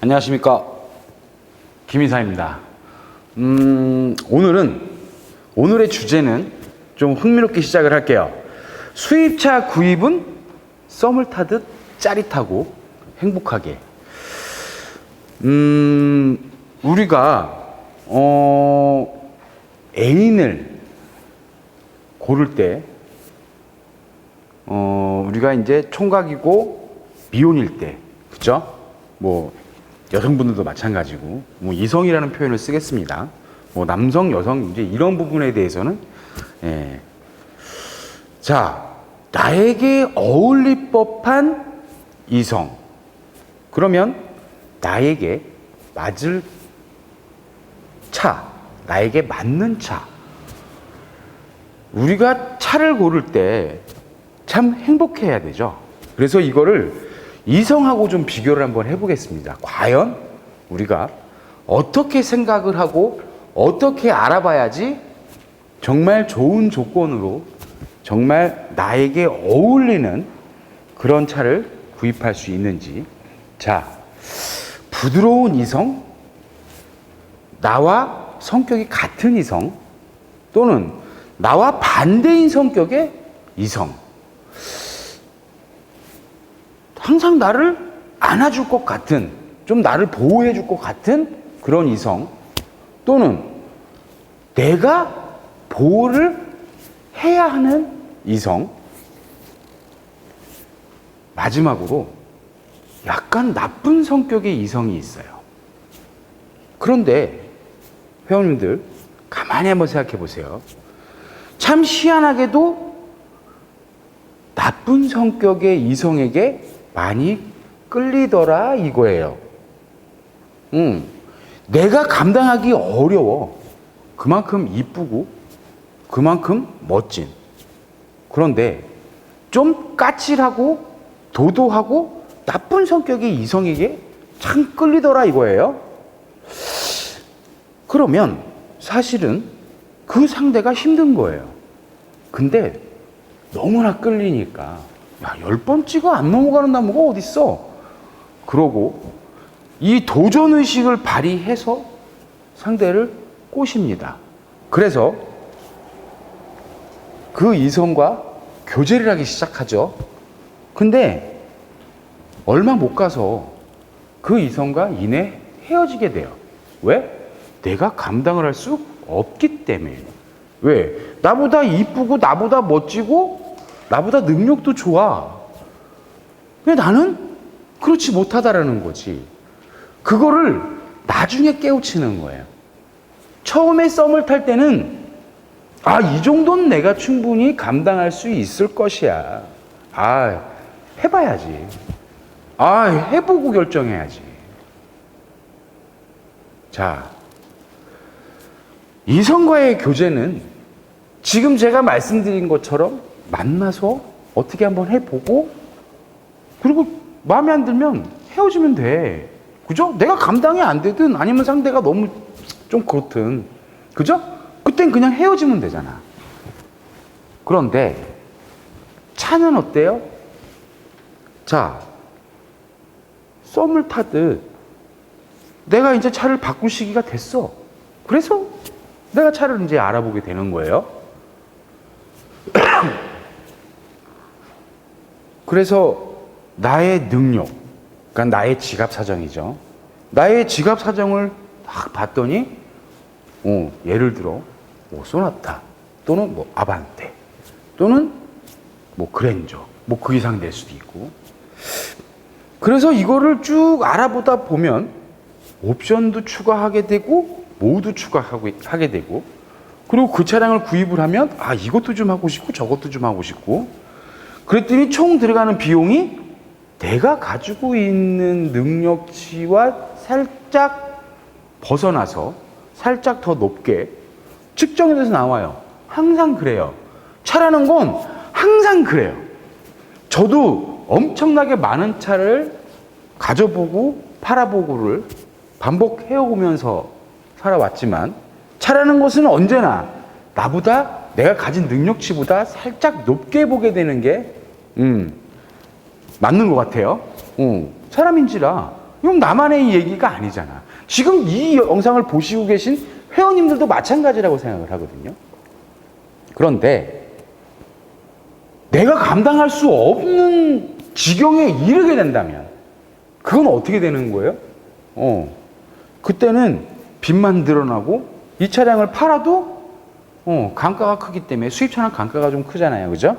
안녕하십니까. 김이사입니다. 음, 오늘은, 오늘의 주제는 좀 흥미롭게 시작을 할게요. 수입차 구입은 썸을 타듯 짜릿하고 행복하게. 음, 우리가, 어, 애인을 고를 때, 어, 우리가 이제 총각이고 미혼일 때, 그죠? 뭐, 여성분들도 마찬가지고, 뭐, 이성이라는 표현을 쓰겠습니다. 뭐, 남성, 여성, 이제 이런 부분에 대해서는, 예. 자, 나에게 어울릴 법한 이성. 그러면 나에게 맞을 차, 나에게 맞는 차. 우리가 차를 고를 때 참 행복해야 되죠. 그래서 이거를 이성하고 좀 비교를 한번 해보겠습니다. 과연 우리가 어떻게 생각을 하고 어떻게 알아봐야지 정말 좋은 조건으로 정말 나에게 어울리는 그런 차를 구입할 수 있는지. 자, 부드러운 이성, 나와 성격이 같은 이성, 또는 나와 반대인 성격의 이성. 항상 나를 안아줄 것 같은, 좀 나를 보호해 줄 것 같은 그런 이성, 또는 내가 보호를 해야 하는 이성, 마지막으로 약간 나쁜 성격의 이성이 있어요. 그런데 회원님들 가만히 한번 생각해 보세요. 참 희한하게도 나쁜 성격의 이성에게 많이 끌리더라 이거예요. 음, 내가 감당하기 어려워. 그만큼 이쁘고 그만큼 멋진. 그런데 좀 까칠하고 도도하고 나쁜 성격의 이성에게 참 끌리더라 이거예요. 그러면 사실은 그 상대가 힘든 거예요. 근데 너무나 끌리니까 야, 열 번 찍어 안 넘어가는 나무가 어딨어? 그러고 이 도전 의식을 발휘해서 상대를 꼬십니다. 그래서 그 이성과 교제를 하기 시작하죠. 근데 얼마 못 가서 그 이성과 이내 헤어지게 돼요. 왜? 내가 감당을 할 수 없기 때문에. 왜? 나보다 이쁘고 나보다 멋지고 나보다 능력도 좋아. 왜 나는 그렇지 못하다라는 거지. 그거를 나중에 깨우치는 거예요. 처음에 썸을 탈 때는 아, 이 정도는 내가 충분히 감당할 수 있을 것이야. 아, 해봐야지. 아, 해보고 결정해야지. 자, 이성과의 교제는 지금 제가 말씀드린 것처럼 만나서 어떻게 한번 해보고 그리고 마음에 안 들면 헤어지면 돼. 그죠? 내가 감당이 안 되든 아니면 상대가 너무 좀 그렇든. 그죠? 그땐 그냥 헤어지면 되잖아. 그런데 차는 어때요? 자, 썸을 타듯 내가 이제 차를 바꿀 시기가 됐어. 그래서 내가 차를 이제 알아보게 되는 거예요. 그래서 나의 능력, 그러니까 나의 지갑 사정이죠. 나의 지갑 사정을 딱 봤더니, 어, 예를 들어, 뭐 소나타 또는 뭐 아반떼 또는 뭐 그랜저, 뭐 그 이상 될 수도 있고. 그래서 이거를 쭉 알아보다 보면 옵션도 추가하게 되고 모두 추가하고 하게 되고 그리고 그 차량을 구입을 하면 아 이것도 좀 하고 싶고 저것도 좀 하고 싶고 그랬더니 총 들어가는 비용이 내가 가지고 있는 능력치와 살짝 벗어나서 살짝 더 높게 측정이 돼서 나와요. 항상 그래요. 차라는 건 항상 그래요. 저도 엄청나게 많은 차를 가져보고 팔아보고를 반복해 오면서 살아왔지만 차라는 것은 언제나 나보다 내가 가진 능력치보다 살짝 높게 보게 되는 게 음, 맞는 것 같아요. 어, 사람인지라 이건 나만의 얘기가 아니잖아. 지금 이 영상을 보시고 계신 회원님들도 마찬가지라고 생각을 하거든요. 그런데 내가 감당할 수 없는 지경에 이르게 된다면 그건 어떻게 되는 거예요? 어. 그때는 빚만 늘어나고 이 차량을 팔아도 어, 감가가 크기 때문에 수입차는 감가가 좀 크잖아요. 그죠?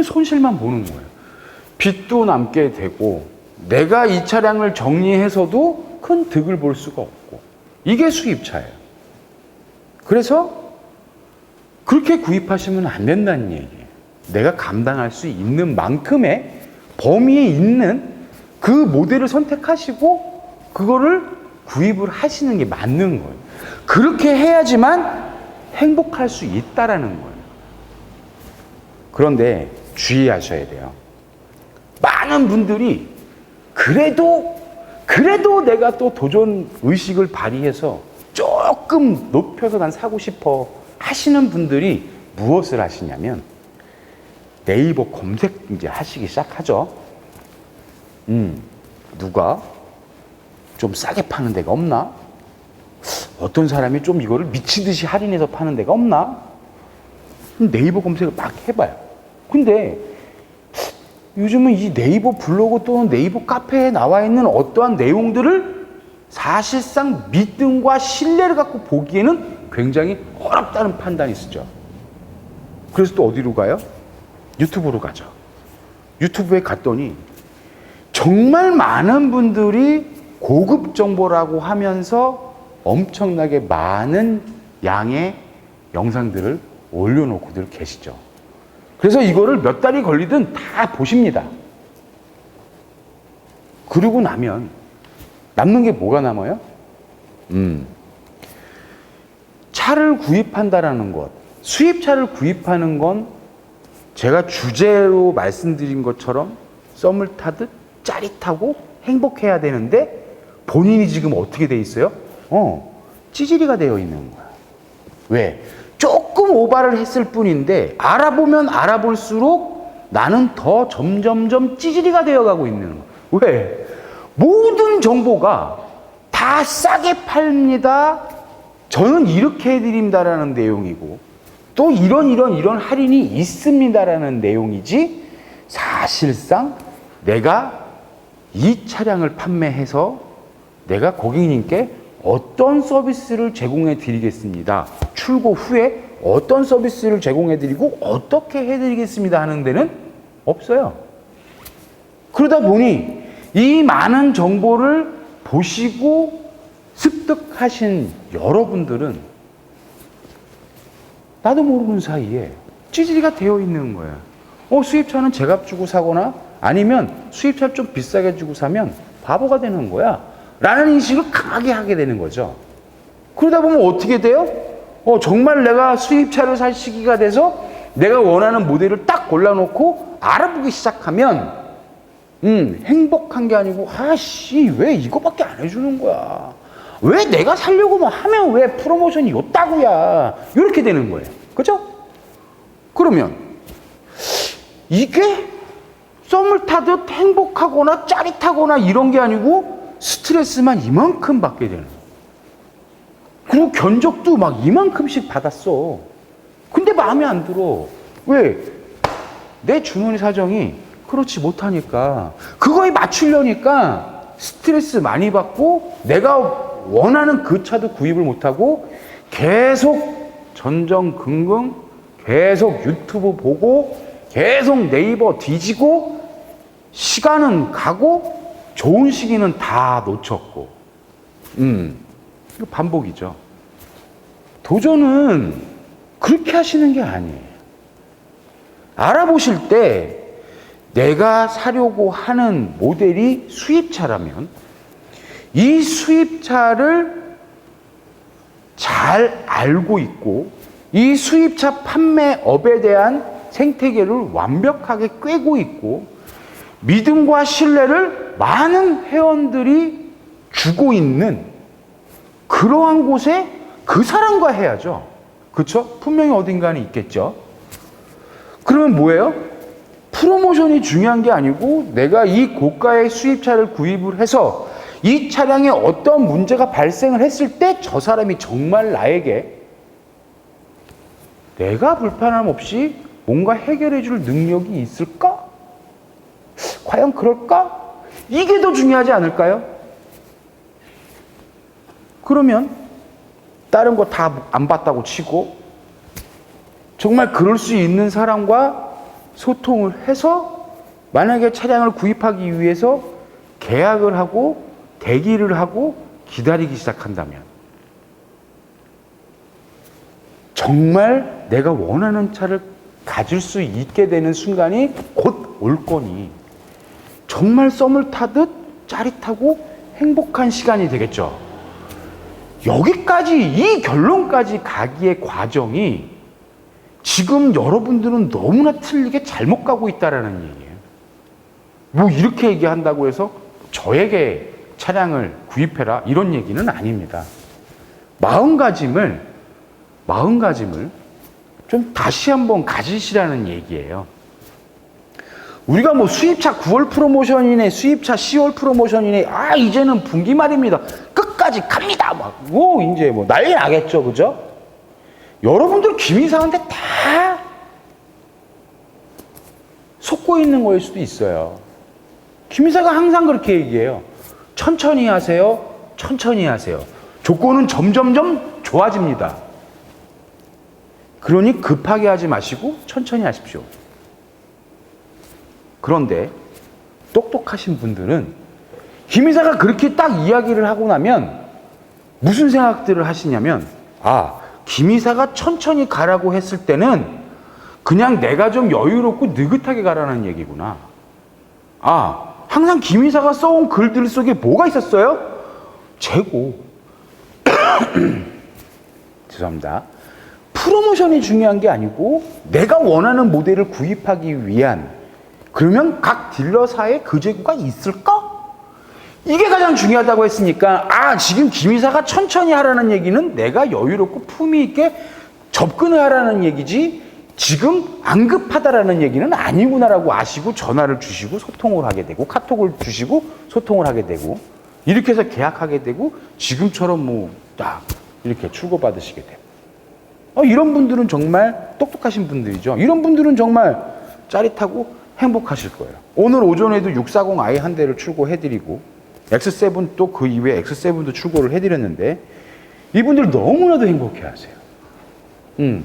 손실만 보는 거예요. 빚도 남게 되고 내가 이 차량을 정리해서도 큰 득을 볼 수가 없고 이게 수입차예요. 그래서 그렇게 구입하시면 안 된다는 얘기예요. 내가 감당할 수 있는 만큼의 범위에 있는 그 모델을 선택하시고 그거를 구입을 하시는 게 맞는 거예요. 그렇게 해야지만 행복할 수 있다라는 거예요. 그런데 주의하셔야 돼요. 많은 분들이 그래도 그래도 내가 또 도전 의식을 발휘해서 조금 높여서 난 사고 싶어 하시는 분들이 무엇을 하시냐면 네이버 검색 이제 하시기 시작하죠. 음, 누가 좀 싸게 파는 데가 없나? 어떤 사람이 좀 이거를 미치듯이 할인해서 파는 데가 없나? 네이버 검색을 막 해봐요. 근데 요즘은 이 네이버 블로그 또는 네이버 카페에 나와 있는 어떠한 내용들을 사실상 믿음과 신뢰를 갖고 보기에는 굉장히 어렵다는 판단이 있었죠. 그래서 또 어디로 가요? 유튜브로 가죠. 유튜브에 갔더니 정말 많은 분들이 고급 정보라고 하면서 엄청나게 많은 양의 영상들을 올려놓고들 계시죠. 그래서 이거를 몇 달이 걸리든 다 보십니다. 그러고 나면 남는 게 뭐가 남아요? 음. 차를 구입한다라는 것, 수입차를 구입하는 건 제가 주제로 말씀드린 것처럼 썸을 타듯 짜릿하고 행복해야 되는데 본인이 지금 어떻게 돼 있어요? 어, 찌질이가 되어 있는 거야. 왜? 조금 오바를 했을 뿐인데 알아보면 알아볼수록 나는 더 점점점 찌질이가 되어가고 있는 거야. 왜? 모든 정보가 다 싸게 팔립니다. 저는 이렇게 해드립니다라는 내용이고 또 이런 이런 이런 할인이 있습니다라는 내용이지 사실상 내가 이 차량을 판매해서 내가 고객님께 어떤 서비스를 제공해 드리겠습니다. 출고 후에 어떤 서비스를 제공해 드리고 어떻게 해 드리겠습니다 하는 데는 없어요. 그러다 보니 이 많은 정보를 보시고 습득하신 여러분들은 나도 모르는 사이에 찌질이가 되어 있는 거야. 어, 수입차는 제값 주고 사거나 아니면 수입차를 좀 비싸게 주고 사면 바보가 되는 거야. 라는 인식을 강하게 하게 되는 거죠. 그러다 보면 어떻게 돼요? 어, 정말 내가 수입차를 살 시기가 돼서 내가 원하는 모델을 딱 골라놓고 알아보기 시작하면, 음, 행복한 게 아니고, 아씨, 왜 이거밖에 안 해주는 거야? 왜 내가 살려고만 하면 왜 프로모션이 있다고야? 이렇게 되는 거예요. 그죠? 그러면, 이게 썸을 타듯 행복하거나 짜릿하거나 이런 게 아니고 스트레스만 이만큼 받게 되는 거예요. 그리고 견적도 막 이만큼씩 받았어. 근데 마음에 안 들어. 왜? 내 주머니 사정이 그렇지 못하니까 그거에 맞추려니까 스트레스 많이 받고 내가 원하는 그 차도 구입을 못하고 계속 전전긍긍 계속 유튜브 보고 계속 네이버 뒤지고 시간은 가고 좋은 시기는 다 놓쳤고 음 이거 반복이죠. 도전은 그렇게 하시는 게 아니에요. 알아보실 때 내가 사려고 하는 모델이 수입차라면 이 수입차를 잘 알고 있고 이 수입차 판매업에 대한 생태계를 완벽하게 꿰고 있고 믿음과 신뢰를 많은 회원들이 주고 있는 그러한 곳에 그 사람과 해야죠. 그렇죠? 분명히 어딘가는 있겠죠. 그러면 뭐예요? 프로모션이 중요한 게 아니고 내가 이 고가의 수입차를 구입을 해서 이 차량에 어떤 문제가 발생을 했을 때 저 사람이 정말 나에게 내가 불편함 없이 뭔가 해결해 줄 능력이 있을까? 과연 그럴까? 이게 더 중요하지 않을까요? 그러면 다른 거 다 안 봤다고 치고 정말 그럴 수 있는 사람과 소통을 해서 만약에 차량을 구입하기 위해서 계약을 하고 대기를 하고 기다리기 시작한다면 정말 내가 원하는 차를 가질 수 있게 되는 순간이 곧 올 거니 정말 썸을 타듯 짜릿하고 행복한 시간이 되겠죠. 여기까지 이 결론까지 가기의 과정이 지금 여러분들은 너무나 틀리게 잘못 가고 있다라는 얘기예요. 뭐 이렇게 얘기한다고 해서 저에게 차량을 구입해라 이런 얘기는 아닙니다. 마음가짐을 마음가짐을 좀 다시 한번 가지시라는 얘기예요. 우리가 뭐 수입차 9월 프로모션이네, 수입차 10월 프로모션이네, 아, 이제는 분기 말입니다. 끝까지 갑니다. 막, 뭐, 이제 뭐 난리 나겠죠. 그죠? 여러분들 김이사한테 다 속고 있는 거일 수도 있어요. 김이사가 항상 그렇게 얘기해요. 천천히 하세요. 천천히 하세요. 조건은 점점점 좋아집니다. 그러니 급하게 하지 마시고 천천히 하십시오. 그런데 똑똑하신 분들은 김이사가 그렇게 딱 이야기를 하고 나면 무슨 생각들을 하시냐면 아 김이사가 천천히 가라고 했을 때는 그냥 내가 좀 여유롭고 느긋하게 가라는 얘기구나. 아 항상 김이사가 써온 글들 속에 뭐가 있었어요? 재고. 죄송합니다. 프로모션이 중요한 게 아니고 내가 원하는 모델을 구입하기 위한 그러면 각 딜러사에 그 재고가 있을까? 이게 가장 중요하다고 했으니까 아 지금 김이사가 천천히 하라는 얘기는 내가 여유롭고 품위 있게 접근을 하라는 얘기지 지금 안 급하다라는 얘기는 아니구나라고 아시고 전화를 주시고 소통을 하게 되고 카톡을 주시고 소통을 하게 되고 이렇게 해서 계약하게 되고 지금처럼 뭐 딱 이렇게 출고받으시게 돼요. 어, 이런 분들은 정말 똑똑하신 분들이죠. 이런 분들은 정말 짜릿하고 행복하실 거예요. 오늘 오전에도 640i 한 대를 출고해드리고 X7 또 그 이후에 X7도 출고를 해드렸는데 이분들 너무나도 행복해하세요. 음,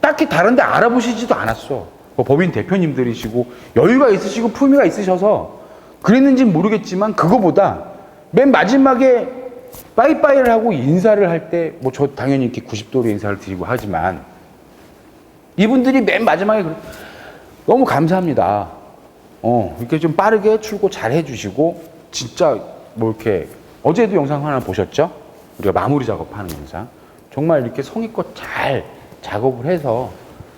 딱히 다른데 알아보시지도 않았어. 뭐 법인 대표님들이시고 여유가 있으시고 품위가 있으셔서 그랬는지 모르겠지만 그거보다 맨 마지막에 빠이빠이를 하고 인사를 할 때 뭐 저 당연히 이렇게 90도로 인사를 드리고 하지만 이분들이 맨 마지막에 그래, 너무 감사합니다. 어, 이렇게 좀 빠르게 출고 잘 해주시고, 진짜 뭐 이렇게, 어제도 영상 하나 보셨죠? 우리가 마무리 작업하는 영상. 정말 이렇게 성의껏 잘 작업을 해서,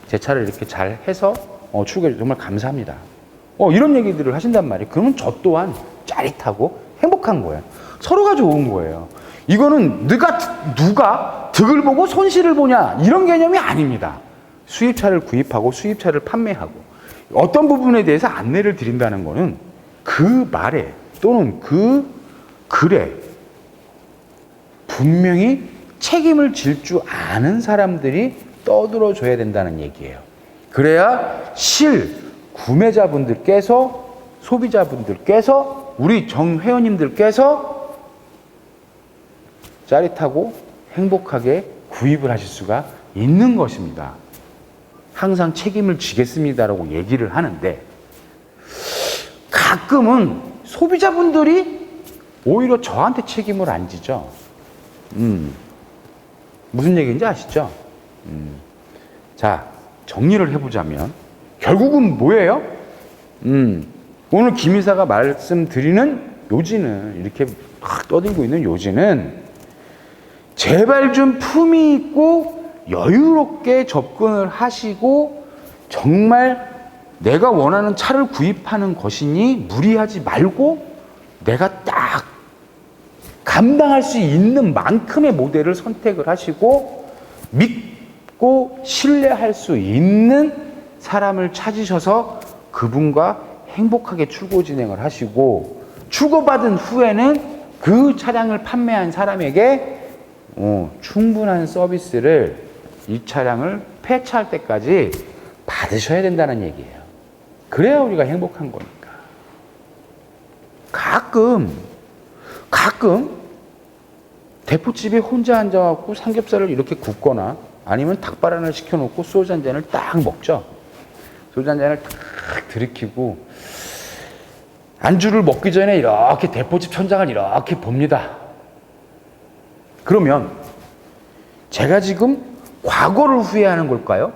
제 차를 이렇게 잘 해서, 어, 출고해 정말 감사합니다. 어, 이런 얘기들을 하신단 말이에요. 그러면 저 또한 짜릿하고 행복한 거예요. 서로가 좋은 거예요. 이거는 누가, 누가 득을 보고 손실을 보냐, 이런 개념이 아닙니다. 수입차를 구입하고 수입차를 판매하고 어떤 부분에 대해서 안내를 드린다는 거는 그 말에 또는 그 글에 분명히 책임을 질 줄 아는 사람들이 떠들어 줘야 된다는 얘기예요. 그래야 실 구매자분들께서 소비자분들께서 우리 정 회원님들께서 짜릿하고 행복하게 구입을 하실 수가 있는 것입니다. 항상 책임을 지겠습니다라고 얘기를 하는데 가끔은 소비자분들이 오히려 저한테 책임을 안 지죠. 음, 무슨 얘기인지 아시죠? 음, 자, 정리를 해보자면 결국은 뭐예요? 음, 오늘 김 이사가 말씀드리는 요지는 이렇게 막 떠들고 있는 요지는 제발 좀 품위 있고 여유롭게 접근을 하시고 정말 내가 원하는 차를 구입하는 것이니 무리하지 말고 내가 딱 감당할 수 있는 만큼의 모델을 선택을 하시고 믿고 신뢰할 수 있는 사람을 찾으셔서 그분과 행복하게 출고 진행을 하시고 출고받은 후에는 그 차량을 판매한 사람에게 어, 충분한 서비스를 이 차량을 폐차할 때까지 받으셔야 된다는 얘기예요. 그래야 우리가 행복한 거니까. 가끔, 가끔 대포집에 혼자 앉아갖고 삼겹살을 이렇게 굽거나 아니면 닭발 하나 시켜놓고 소주 한 잔을 딱 먹죠. 소주 한 잔을 딱 들이키고 안주를 먹기 전에 이렇게 대포집 천장을 이렇게 봅니다. 그러면 제가 지금 과거를 후회하는 걸까요?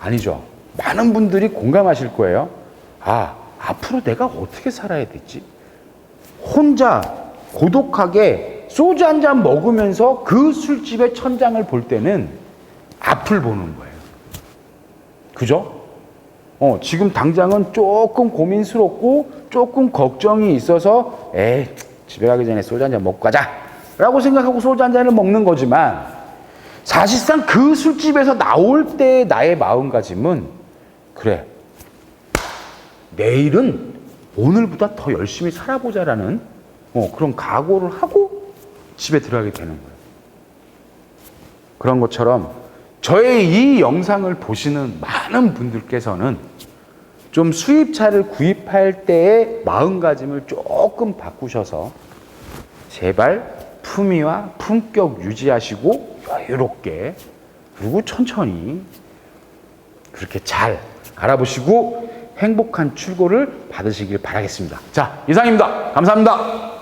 아니죠. 많은 분들이 공감하실 거예요. 아, 앞으로 내가 어떻게 살아야 되지? 혼자 고독하게 소주 한 잔 먹으면서 그 술집의 천장을 볼 때는 앞을 보는 거예요. 그죠? 어, 지금 당장은 조금 고민스럽고 조금 걱정이 있어서 에이, 집에 가기 전에 소주 한 잔 먹고 가자. 라고 생각하고 소주 한 잔을 먹는 거지만 사실상 그 술집에서 나올 때 나의 마음가짐은 그래. 내일은 오늘보다 더 열심히 살아보자라는 어, 그런 각오를 하고 집에 들어가게 되는 거예요. 그런 것처럼 저의 이 영상을 보시는 많은 분들께서는 좀 수입차를 구입할 때의 마음가짐을 조금 바꾸셔서 제발 품위와 품격 유지하시고 여유롭게 그리고 천천히 그렇게 잘 알아보시고 행복한 출고를 받으시길 바라겠습니다. 자, 이상입니다. 감사합니다.